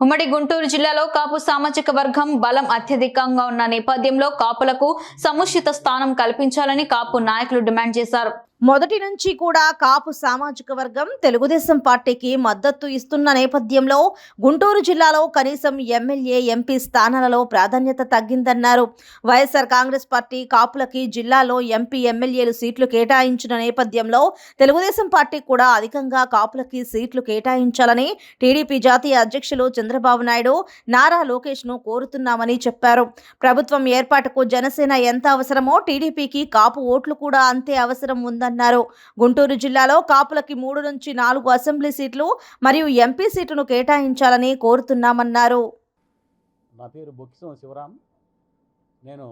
ఉమ్మడి గుంటూరు జిల్లాలో కాపు సామాజిక వర్గం బలం అత్యధికంగా ఉన్న నేపథ్యంలో కాపులకు సముచిత స్థానం కల్పించాలని కాపు నాయకులు డిమాండ్ చేశారు. మొదటి నుంచి కూడా కాపు సామాజిక వర్గం తెలుగుదేశం పార్టీకి మద్దతు ఇస్తున్న నేపథ్యంలో గుంటూరు జిల్లాలో కనీసం ఎమ్మెల్యే ఎంపీ స్థానాలలో ప్రాధాన్యత తగ్గిందన్నారు. వైఎస్ఆర్ కాంగ్రెస్ పార్టీ కాపులకి జిల్లాలో ఎంపీ ఎమ్మెల్యేలు సీట్లు కేటాయించిన నేపథ్యంలో తెలుగుదేశం పార్టీ కూడా అధికంగా కాపులకి సీట్లు కేటాయించాలని టీడీపీ జాతీయ అధ్యక్షులు చంద్రబాబు నాయుడు నారా లోకేష్ను కోరుతున్నామని చెప్పారు. ప్రభుత్వం ఏర్పాటుకు జనసేన ఎంత అవసరమో టీడీపీకి కాపు ఓట్లు కూడా అంతే అవసరం ఉందన్నారు గుంటూరు జిల్లాలో కాపులకి మూడు నుంచి నాలుగు అసెంబ్లీ సీట్లు మరియు ఎంపీ సీటును కేటాయించాలని కోరుతున్నామన్నారు. నా పేరు బొక్కిసం శివరాం. నేను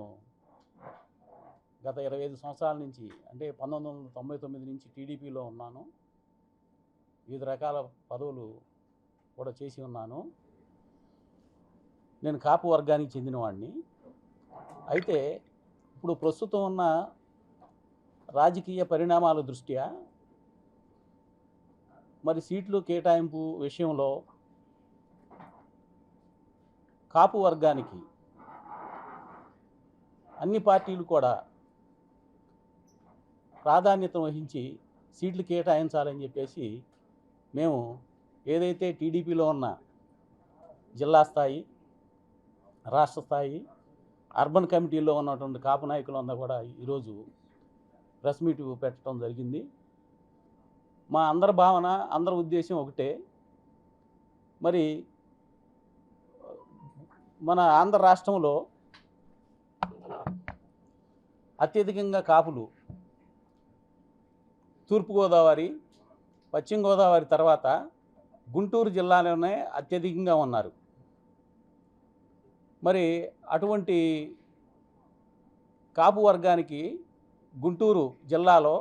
గత ఇరవై ఐదు సంవత్సరాల నుంచి అంటే పంతొమ్మిది వందల తొంభై తొమ్మిది నుంచి టీడీపీలో ఉన్నాను. వివిధ రకాల పదవులు కూడా చేసి ఉన్నాను. నేను కాపు వర్గానికి చెందినవాడిని. అయితే ఇప్పుడు ప్రస్తుతం ఉన్న రాజకీయ పరిణామాల దృష్ట్యా మరి సీట్లు కేటాయింపు విషయంలో కాపు వర్గానికి అన్ని పార్టీలు కూడా ప్రాధాన్యత వహించి సీట్లు కేటాయించాలని చెప్పేసి మేము ఏదైతే టీడీపీలో ఉన్న జిల్లా స్థాయి రాష్ట్ర స్థాయి అర్బన్ కమిటీలో ఉన్నటువంటి కాపు నాయకులు నాయకులందరూ కూడా ఈరోజు ప్రెస్ మీట్ పెట్టడం జరిగింది. మా అందరి భావన అందరి ఉద్దేశం ఒకటే. మరి మన ఆంధ్ర రాష్ట్రంలో అత్యధికంగా కాపులు తూర్పుగోదావరి పశ్చిమ గోదావరి తర్వాత గుంటూరు జిల్లాలోనే అత్యధికంగా ఉన్నారు. మరి అటువంటి కాపు వర్గానికి గుంటూరు జిల్లాలో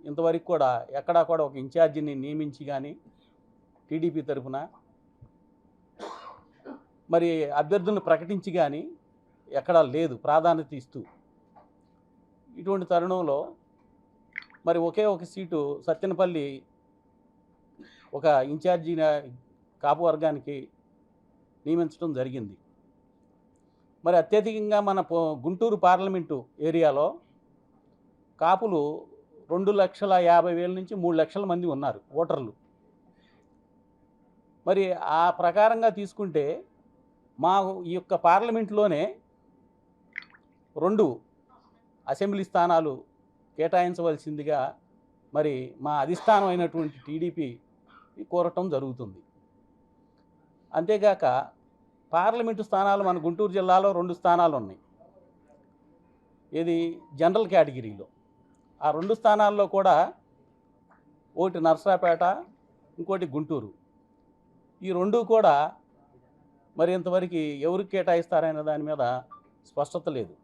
ఇంతవరకు కూడా ఎక్కడా కూడా ఒక ఇన్ఛార్జిని నియమించి కానీ టీడీపీ తరఫున మరి అభ్యర్థులను ప్రకటించి కానీ ఎక్కడా లేదు ప్రాధాన్యత ఇస్తూ. ఇటువంటి తరుణంలో మరి ఒకే ఒక సీటు సత్యనపల్లి ఒక ఇన్ఛార్జి కాపు వర్గానికి నియమించడం జరిగింది. మరి అత్యధికంగా మన గుంటూరు పార్లమెంటు ఏరియాలో కాపులు రెండు లక్షల యాభై వేల నుంచి మూడు లక్షల మంది ఉన్నారు ఓటర్లు. మరి ఆ ప్రకారంగా తీసుకుంటే మా ఈ యొక్క పార్లమెంట్లోనే రెండు అసెంబ్లీ స్థానాలు కేటాయించవలసిందిగా మరి మా అధిష్టానం అయినటువంటి టీడీపీ కోరటం జరుగుతుంది. అంతేగాక పార్లమెంటు స్థానాలు మన గుంటూరు జిల్లాలో రెండు స్థానాలు ఉన్నాయి ఇది జనరల్ కేటగిరీలో ఆ రెండు స్థానాల్లో కూడా ఒకటి నర్సరాపేట ఇంకోటి గుంటూరు. ఈ రెండు కూడా మరి ఇంతవరకు ఎవరికి కేటాయిస్తారనే దాని మీద స్పష్టత లేదు.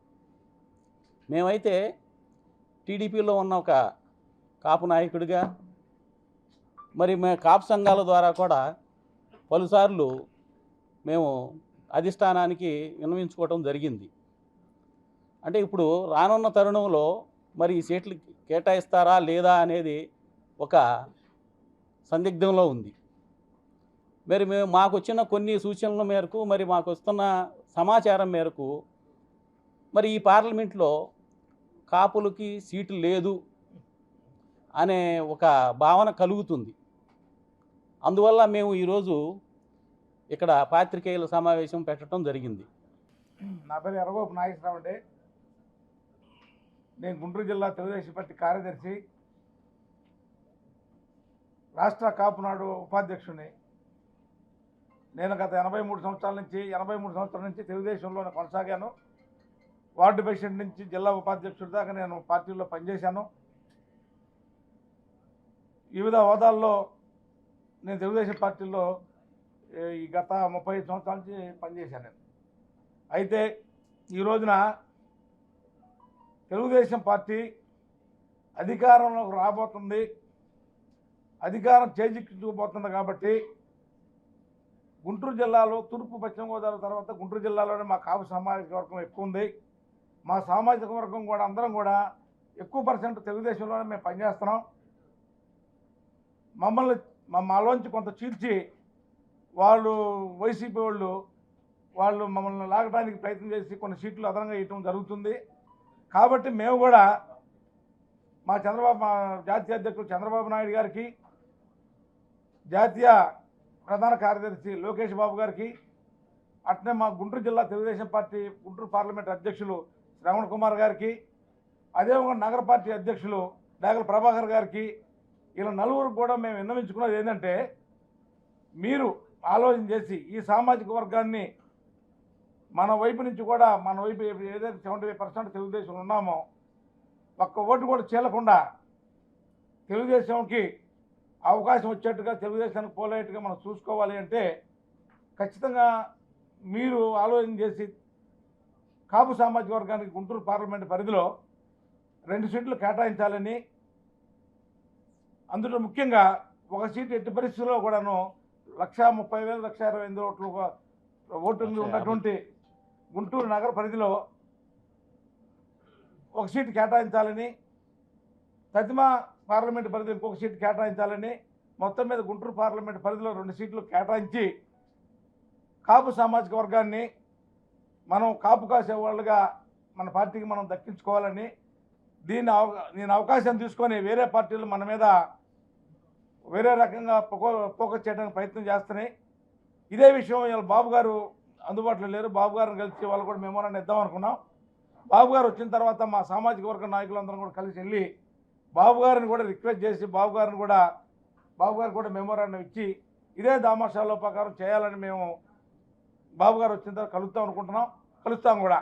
మేమైతే టీడీపీలో ఉన్న ఒక కాపు నాయకుడిగా మరి మే కాపు సంఘాల ద్వారా కూడా పలుసార్లు మేము అధిష్టానానికి విన్నవించుకోవటం జరిగింది. అంటే ఇప్పుడు రానున్న తరుణంలో మరి ఈ సీట్లు కేటాయిస్తారా లేదా అనేది ఒక సందిగ్ధంలో ఉంది. మరి మేము మాకు వచ్చిన కొన్ని సూచనల మేరకు మరి మాకు వస్తున్న సమాచారం మేరకు మరి ఈ పార్లమెంట్లో కాపులకి సీటు లేదు అనే ఒక భావన కలుగుతుంది. అందువల్ల మేము ఈరోజు ఇక్కడ పాత్రికేయుల సమావేశం పెట్టడం జరిగింది. నా పేరు ఎర్రగోపు నాగేశ్వరరావు అండి. నేను గుంటూరు జిల్లా తెలుగుదేశం పార్టీ కార్యదర్శి. రాష్ట్ర కాపునాడు ఉపాధ్యక్షుడిని నేను గత ఎనభై మూడు సంవత్సరాల నుంచి ఎనభై మూడు సంవత్సరాల నుంచి తెలుగుదేశంలో కొనసాగాను. వార్డు ప్రెసిడెంట్ నుంచి జిల్లా ఉపాధ్యక్షుడి దాకా నేను పార్టీలో పనిచేశాను. వివిధ హోదాల్లో నేను తెలుగుదేశం పార్టీలో ఈ గత ముప్పై ఐదు సంవత్సరాల నుంచి పనిచేశాను నేను. అయితే ఈ రోజున తెలుగుదేశం పార్టీ అధికారంలోకి రాబోతుంది. అధికారం చేజిక్కించుకుపోతుంది కాబట్టి గుంటూరు జిల్లాలో తూర్పు పశ్చిమ గోదావరి తర్వాత గుంటూరు జిల్లాలోనే మా కాపు సామాజిక వర్గం ఎక్కువ ఉంది. మా సామాజిక వర్గం కూడా అందరం కూడా ఎక్కువ పర్సెంట్ తెలుగుదేశంలోనే మేము పనిచేస్తున్నాం. మమ్మల్ని మాలోంచి కొంత చీల్చి వాళ్ళు వైసీపీ వాళ్ళు వాళ్ళు మమ్మల్ని లాగడానికి ప్రయత్నం చేసి కొన్ని సీట్లు అదనంగా ఇవ్వడం జరుగుతుంది. కాబట్టి మేము కూడా మా చంద్రబాబు మా జాతీయ అధ్యక్షుడు చంద్రబాబు నాయుడు గారికి జాతీయ ప్రధాన కార్యదర్శి లోకేష్ బాబు గారికి అట్నే మా గుంటూరు జిల్లా తెలుగుదేశం పార్టీ గుంటూరు పార్లమెంట్ అధ్యక్షులు శ్రవణ్ కుమార్ గారికి అదేవిధంగా నగర పార్టీ అధ్యక్షులు డాగల ప్రభాకర్ గారికి ఇలా నలుగురు కూడా మేము విన్నవించుకున్నది ఏంటంటే మీరు ఆలోచన చేసి ఈ సామాజిక వర్గాన్ని మన వైపు నుంచి కూడా మన వైపు ఏదైతే సెవెంటీ ఫైవ్ పర్సెంట్ తెలుగుదేశం ఉన్నామో ఒక్క ఓటు కూడా చీలకుండా తెలుగుదేశంకి అవకాశం వచ్చేట్టుగా తెలుగుదేశానికి పోలేట్టుగా మనం చూసుకోవాలి అంటే ఖచ్చితంగా మీరు ఆలోచన చేసి కాపు సామాజిక వర్గానికి గుంటూరు పార్లమెంట్ పరిధిలో రెండు సీట్లు కేటాయించాలని అందులో ముఖ్యంగా ఒక సీటు ఎట్టి పరిస్థితుల్లో కూడాను లక్ష ముప్పై వేలు లక్ష ఇరవై ఎనిమిది ఓట్లు ఓటింగ్ లక్ష ఉన్నటువంటి గుంటూరు నగర పరిధిలో ఒక సీటు కేటాయించాలని ప్రతిమ పార్లమెంట్ పరిధిలో ఇంకొక సీటు కేటాయించాలని మొత్తం మీద గుంటూరు పార్లమెంట్ పరిధిలో రెండు సీట్లు కేటాయించి కాపు సామాజిక వర్గాన్ని మనం కాపు కాసే వాళ్ళుగా మన పార్టీకి మనం దక్కించుకోవాలని దీన్ని అవ- నేను అవకాశం తీసుకొని వేరే పార్టీలు మన మీద వేరే రకంగా పోక చేయడానికి ప్రయత్నం చేస్తున్నాయి. ఇదే విషయం ఇవాళ బాబు గారు అందుబాటులో లేరు. బాబు గారిని కలిసి వాళ్ళు కూడా మెమోరాన్ని ఇద్దాం అనుకున్నాం. బాబు గారు వచ్చిన తర్వాత మా సామాజిక వర్గ నాయకులందరం కూడా కలిసి వెళ్ళి బాబు గారిని కూడా రిక్వెస్ట్ చేసి బాబు గారిని కూడా బాబు గారు కూడా మెమోరాన్ని ఇచ్చి ఇదే దామాషాలో ప్రకారం చేయాలని మేము బాబు గారు వచ్చిన తర్వాత కలుద్దాం అనుకుంటున్నాం. కలుస్తాం కూడా.